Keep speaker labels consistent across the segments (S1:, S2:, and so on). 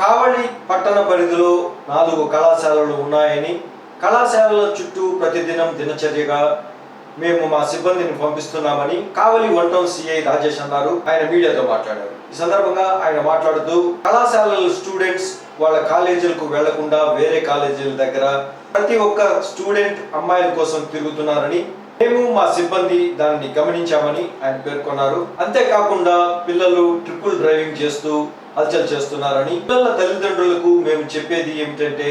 S1: కావలి పట్టణ పరిధిలో నాలుగు కళాశాలలు ఉన్నాయని కళాశాలల చుట్టూ ప్రతిదినం దినచర్యగా మేము మా సిబ్బందిని పంపిస్తున్నామని Kavali one town CI Rajesh అన్నారు. ఆయన మీడియాతో మాట్లాడారు. ఈ సందర్భంగా ఆయన మాట్లాడుతూ కళాశాలల స్టూడెంట్స్ వాళ్ళ కాలేజీలకు వెళ్ళకుండా వేరే కాలేజీల దగ్గర ప్రతి ఒక్క స్టూడెంట్ అమ్మాయిల కోసం తిరుగుతున్నారని మేము మా సిబ్బంది దాన్ని గమనించామని ఆయన పేర్కొన్నారు. అంతేకాకుండా పిల్లలు ట్రిపుల్ డ్రైవింగ్ చేస్తూ హల్చల్ చేస్తున్నారని పిల్లల తల్లిదండ్రులకు మేము చెప్పేది ఏమిటంటే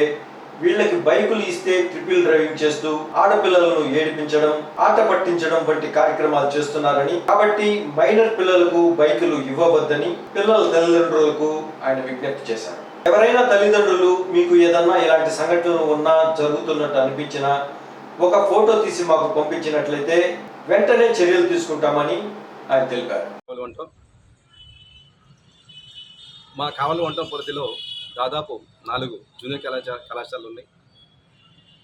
S1: వీళ్ళకి బైకులు ఇస్తే ట్రిపుల్ డ్రైవింగ్ చేస్తూ ఆడపిల్లలను ఏడిపించడం ఆట పట్టించడం వంటి కార్యక్రమాలు చేస్తున్నారని. కాబట్టి మైనర్ పిల్లలకు బైకులు ఇవ్వవద్దని పిల్లల తల్లిదండ్రులకు ఆయన విజ్ఞప్తి చేశారు. ఎవరైనా తల్లిదండ్రులు మీకు ఏదన్నా ఇలాంటి సంఘటనలు ఉన్నా జరుగుతున్నట్టు అనిపించినా ఒక ఫోటో తీసి మాకు పంపించినట్లయితే వెంటనే చర్యలు తీసుకుంటామని ఆయన తెలిపారు.
S2: మా కావలి వంటం పరిధిలో దాదాపు నాలుగు జూనియర్ కళాశాల కళాశాలలు ఉన్నాయి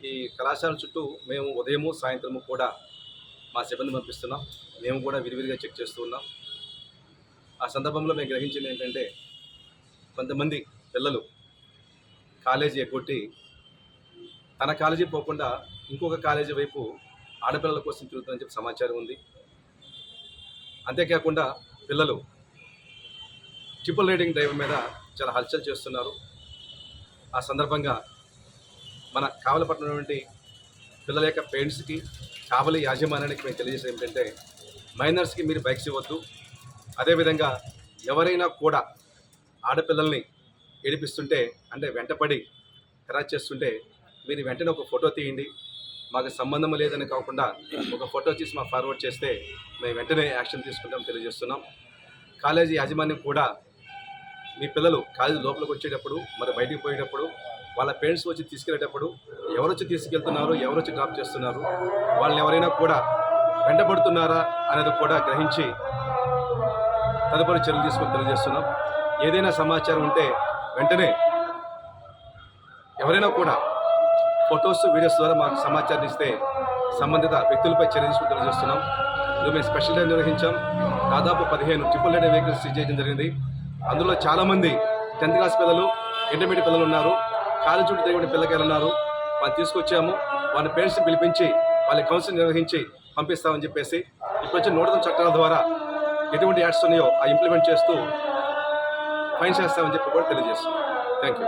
S2: ఈ కళాశాల చుట్టూ మేము ఉదయము సాయంత్రము కూడా మా సిబ్బంది పంపిస్తున్నాం. మేము కూడా విరివిరిగా చెక్ చేస్తూ ఉన్నాం. ఆ సందర్భంలో మేము గ్రహించింది ఏంటంటే కొంతమంది పిల్లలు కాలేజీ ఎగ్గొట్టి తన కాలేజీ పోకుండా ఇంకొక కాలేజీ వైపు ఆడపిల్లల కోసం తిరుగుతుందని చెప్పి సమాచారం ఉంది. అంతేకాకుండా పిల్లలు ట్రిపుల్ రైడింగ్ డ్రైవ్ మీద చాలా హల్చల్ చేస్తున్నారు. ఆ సందర్భంగా మన కావలపట్నం పిల్లల యొక్క పేరెంట్స్కి కావలి యాజమాన్యానికి మేము తెలియజేసేది ఏంటంటే మైనర్స్కి మీరు బైక్స్ ఇవ్వద్దు. అదేవిధంగా ఎవరైనా కూడా ఆడపిల్లల్ని ఏడిపిస్తుంటే అంటే వెంటపడి హెరాస్ చేస్తుంటే మీరు వెంటనే ఒక ఫోటో తీయండి. మాకు సంబంధం లేదని కాకుండా ఒక ఫోటో తీసి మాకు ఫార్వర్డ్ చేస్తే మేము వెంటనే యాక్షన్ తీసుకుంటాం తెలియజేస్తున్నాం. కాలేజీ యాజమాన్యం కూడా మీ పిల్లలు కాలేజీ లోపలికి వచ్చేటప్పుడు మరి బయటికి పోయేటప్పుడు వాళ్ళ పేరెంట్స్ వచ్చి తీసుకెళ్ళేటప్పుడు ఎవరొచ్చి తీసుకెళ్తున్నారు ఎవరొచ్చి డ్రాప్ చేస్తున్నారు వాళ్ళని ఎవరైనా కూడా వెంటబడుతున్నారా అనేది కూడా గ్రహించి తదుపరి చర్యలు తీసుకొని తెలియజేస్తున్నాం. ఏదైనా సమాచారం ఉంటే వెంటనే ఎవరైనా కూడా ఫొటోస్ వీడియోస్ ద్వారా మాకు సమాచారం ఇస్తే సంబంధిత వ్యక్తులపై చర్య తీసుకుని తెలియజేస్తున్నాం. ఇందులో మేము స్పెషల్ డే నిర్వహించాం. దాదాపు పదిహేను ట్రిపుల్ రైడ్ వెహికల్స్ సీజ్ చేయడం జరిగింది. అందులో చాలామంది టెన్త్ క్లాస్ పిల్లలు ఇంటర్మీడియట్ పిల్లలు ఉన్నారు. కాలేజ్ చుట్టూ తిరిగిన పిల్లకాయలు ఉన్నారు. వాళ్ళు తీసుకొచ్చాము. వాళ్ళ పేరెంట్స్ని పిలిపించి వాళ్ళ కౌన్సిల్ నిర్వహించి పంపిస్తామని చెప్పేసి ఇప్పుడు వచ్చే నూతన చట్టాల ద్వారా ఎటువంటి యాడ్స్ ఉన్నాయో ఆ ఇంప్లిమెంట్ చేస్తూ ఫైన్ చేస్తామని చెప్పి కూడా తెలియజేస్తాం థ్యాంక్ యూ